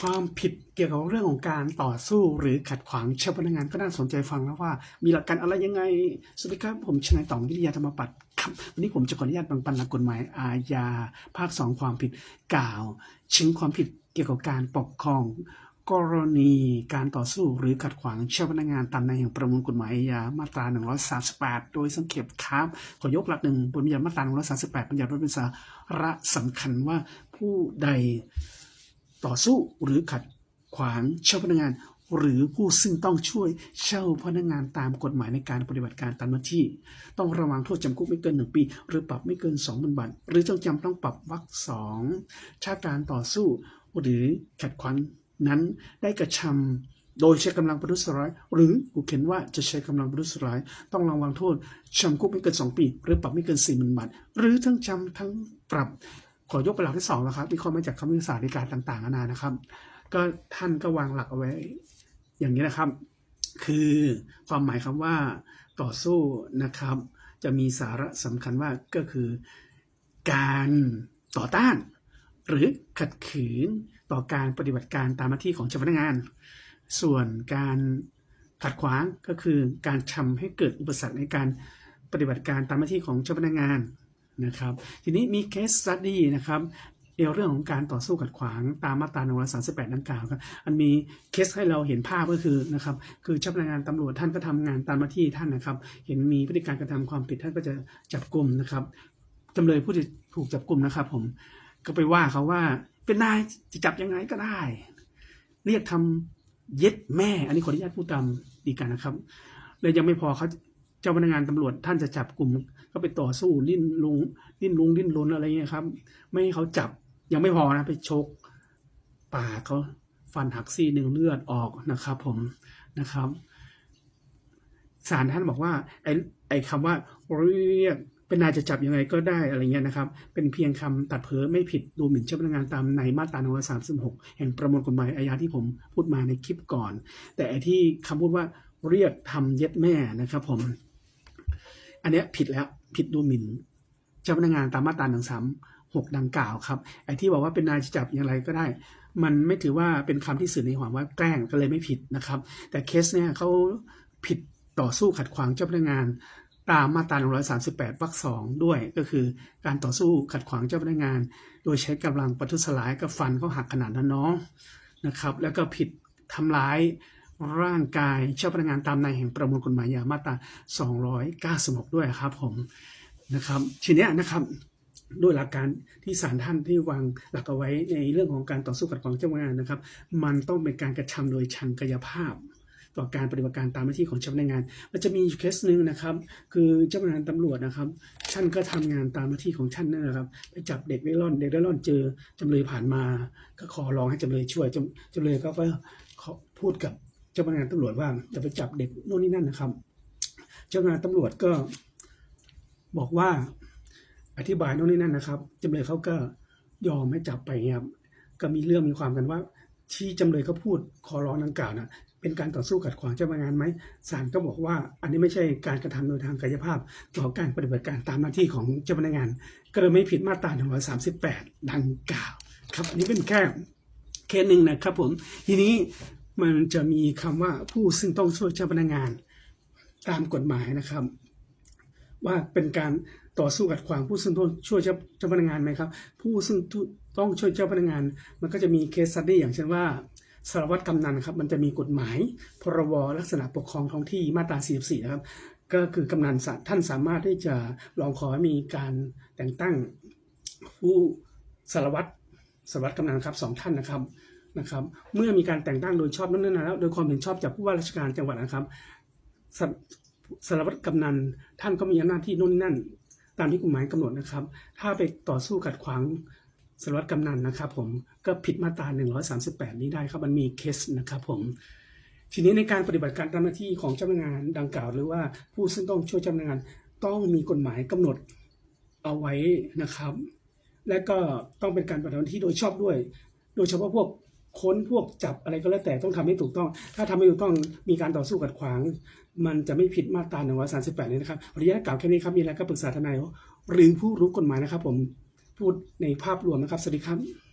ความผิดเกี่ยวกับเรื่องของการต่อสู้หรือขัดขวางเจ้าพนักงานก็น่าสนใจฟังแล้วว่า มีหลักการอะไรยังไง สวัสดีครับ ผมชนายต๋องวิทยาธรรมปัตย์ครับวันนี้ผมจะขออนุญาตบังปันหลักกฎหมายอาญาภาคสองความผิดกล่าวชิงความผิดเกี่ยวกับการปกครองกรณีการต่อสู้หรือขัดขวางเจ้าพนักงานตามในแห่งประมวลกฎหมายอาญามาตรา 138 โดยสังเขปครับ ขอยกหลักหนึ่งบทบัญญัติมาตรา 138 บัญญัติไว้เป็นสาระสำคัญว่าผู้ใด ต่อสู้หรือขัดขวางเจ้าพนักงาน หรือผู้ซึ่งต้องช่วยเช่าพนักงานตามกฎหมายในการปฏิบัติการตามหน้าที่ ต้องระวังโทษจำคุกไม่เกินหนึ่งปี หรือปรับไม่เกินสองหมื่นบาทหรือจำจำต้องปรับวรรคสองถ้าการต่อสู้ หรือขัดขวางนั้นได้กระทำโดยใช้กำลังประทุษร้าย หรือกูเขียนว่าจะใช้กำลังประทุษร้าย ต้องระวังโทษจำคุกไม่เกินสองปี หรือปรับไม่เกินสี่หมื่นบาทหรือทั้งจำทั้งปรับ ขอยกเป็นหลักที่สองนะครับวิเคราะห์มาจากคำพิพากษาฎีกาต่างๆนานานะครับ ก็ท่านก็วางหลักเอาไว้ อย่างนี้นะครับ คือความหมายคำว่าต่อสู้นะครับ จะมีสาระสำคัญว่าก็คือ การต่อต้าน หรือขัดขืนต่อการปฏิบัติการตามหน้าที่ของเจ้าพนักงาน ส่วนการขัดขวางก็คือการทำให้เกิดอุปสรรคในการปฏิบัติการตามหน้าที่ของเจ้าพนักงาน นะครับ ทีนี้มี case study นะครับเรื่องของการต่อสู้ขัดขวางตามมาตรา138ดังกล่าวครับอันมีเคสให้เราเห็นภาพก็คือนะครับคือเจ้าพนักงานตำรวจท่านก็ทำงานตามหน้าที่ท่านนะครับ เห็นมีพฤติการกระทำความผิดท่านก็จะจับกลุ่มนะครับจำเลยผู้ที่ถูกจับกลุ่มนะครับ ผมก็ไปว่าเขาว่าเป็นนายจะจับยังไงก็ได้ เรียกทำเย็ดแม่ อันนี้ขออนุญาตพูดตามดีกันนะครับเลยยังไม่พอเขา เจ้าพนักงานตำรวจท่านจะจับกลุ่ม ก็ไปต่อสู้ดิ้นลุงดิ้นลุงดิ้นรนอะไรเงี้ยครับ ไม่ให้เขาจับยังไม่พอนะไปชกปากเขาฟันหักซี่หนึ่งเลือดออกนะครับ ผมนะครับศาลท่านบอกว่าไอ้ไอ้คำว่าเรียกเป็นนายจะจับยังไงก็ได้อะไรเงี้ยนะครับ เป็นเพียงคำตัดเผยไม่ผิดดูหมิ่นเจ้าพนักงานตามในมาตรา136 แห่งประมวลกฎหมายอาญาที่ผมพูดมาในคลิปก่อน แต่ไอ้ที่คำพูดว่าเรียกทำเย็ดแม่นะครับผม อันเนี้ยผิดแล้วผิดดูหมิ่นเจ้าพนักงานตามมาตราหนึ่งสามหกดังกล่าวครับไอ้ที่บอกว่าเป็นนายจับอย่างไรก็ได้ มันไม่ถือว่าเป็นคำที่สื่อในความว่าแกล้งก็เลยไม่ผิดนะครับ แต่เคสเนี่ยเขาผิดต่อสู้ขัดขวางเจ้าพนักงานตามมาตรา138วรรคสองด้วยก็คือการต่อสู้ขัดขวางเจ้าพนักงาน โดยใช้กำลังประทุษร้ายกับฟันเขาหักขนาดนั้นเนาะนะครับ แล้วก็ผิดทำร้าย ร่างกายเจ้าพนักงานตามในแห่งประมวลกฎหมายยามาตรา296 ด้วยครับผมนะครับทีนี้นะครับด้วยหลักการที่ศาลท่านที่วางหลักเอาไว้ในเรื่องของการต่อสู้ขัดขวางเจ้าพนักงานนะครับ มันต้องเป็นการกระทำโดยชังกายภาพ ต่อการปฏิบัติการตามหน้าที่ของเจ้าพนักงาน มันจะมีเคสหนึ่งนะครับ คือเจ้าพนักงานตำรวจนะครับท่านก็ทำงานตามหน้าที่ของท่านนั่นแหละครับไปจับเด็กเร่ร่อนเด็กเร่ร่อนเจอจำเลยผ่านมา ก็ขอร้องให้จำเลยช่วยจำจำเลยก็ก็ขอพูดกับ เจ้าพนักงานตำรวจว่าจะไปจับเด็กโน่นนี่นั่นนะครับ เจ้าพนักงานตำรวจก็บอกว่าอธิบายโน่นนี่นั่นนะครับจำเลยเขาก็ยอมให้จับไปครับก็มีเรื่องมีความกันว่า ที่จำเลยเขาพูดขอร้องดังกล่าวนะเป็นการต่อสู้ขัดขวางเจ้าพนักงานไหมศาลก็บอกว่า อันนี้ไม่ใช่การกระทำโดยทางกายภาพต่อการปฏิบัติการตามหน้าที่ของเจ้าพนักงาน ก็เลยไม่ผิดมาตรา138 ดังกล่าว ครับอันนี้เป็นแค่เคสหนึ่งนะครับผมทีนี้ มันจะมีคำว่าผู้ซึ่งต้องช่วยเจ้าพนักงานตามกฎหมายนะครับ ว่าเป็นการต่อสู้ขัดขวางผู้ซึ่งต้องช่วยเจ้าพนักงานไหมครับ ผู้ซึ่งต้องช่วยเจ้าพนักงาน มันก็จะมีเคสสตี้อย่างเช่นว่าสารวัตรกำนันครับมันจะมีกฎหมาย พรบลักษณะปกครองท้องที่มาตรา 44 นะครับ ก็คือกำนันท่านสามารถที่จะลองขอมีการแต่งตั้งผู้สารวัตรสารวัตรกำนันครับสองท่านนะครับ นะครับ เมื่อมีการแต่งตั้งโดยชอบนั้นๆแล้ว โดยความเห็นชอบจากผู้ว่าราชการจังหวัดนะครับสารสารวัตรกำนันท่านก็มีหน้าที่โน่นนนั่น ตามที่กฎหมายกำหนดนะครับ ถ้าไปต่อสู้ขัดขวางสารวัตรกำนันนะครับผมก็ผิดมาตรา 138 นี้ได้ครับมันมีเคสนะครับผมทีนี้ในการปฏิบัติการตามหน้าที่ของเจ้าพนักงานดังกล่าว หรือว่าผู้ซึ่งต้องช่วยเจ้าพนักงานต้องมีกฎหมายกำหนดเอาไว้นะครับ และก็ต้องเป็นการปฏิบัติหน้าที่โดยชอบด้วย โดยเฉพาะพวก ค้นพวกจับอะไรก็แล้วแต่ต้องทำให้ถูกต้อง ถ้าทำไม่ถูกต้องมีการต่อสู้กัดขวาง มันจะไม่ผิดมาตรา138นี้นะครับขออนุญาตกล่าวแค่นี้ครับมีอะไรก็ปรึกษาทนายหรือผู้รู้กฎหมายนะครับ ผมพูดในภาพรวมนะครับสวัสดีครับ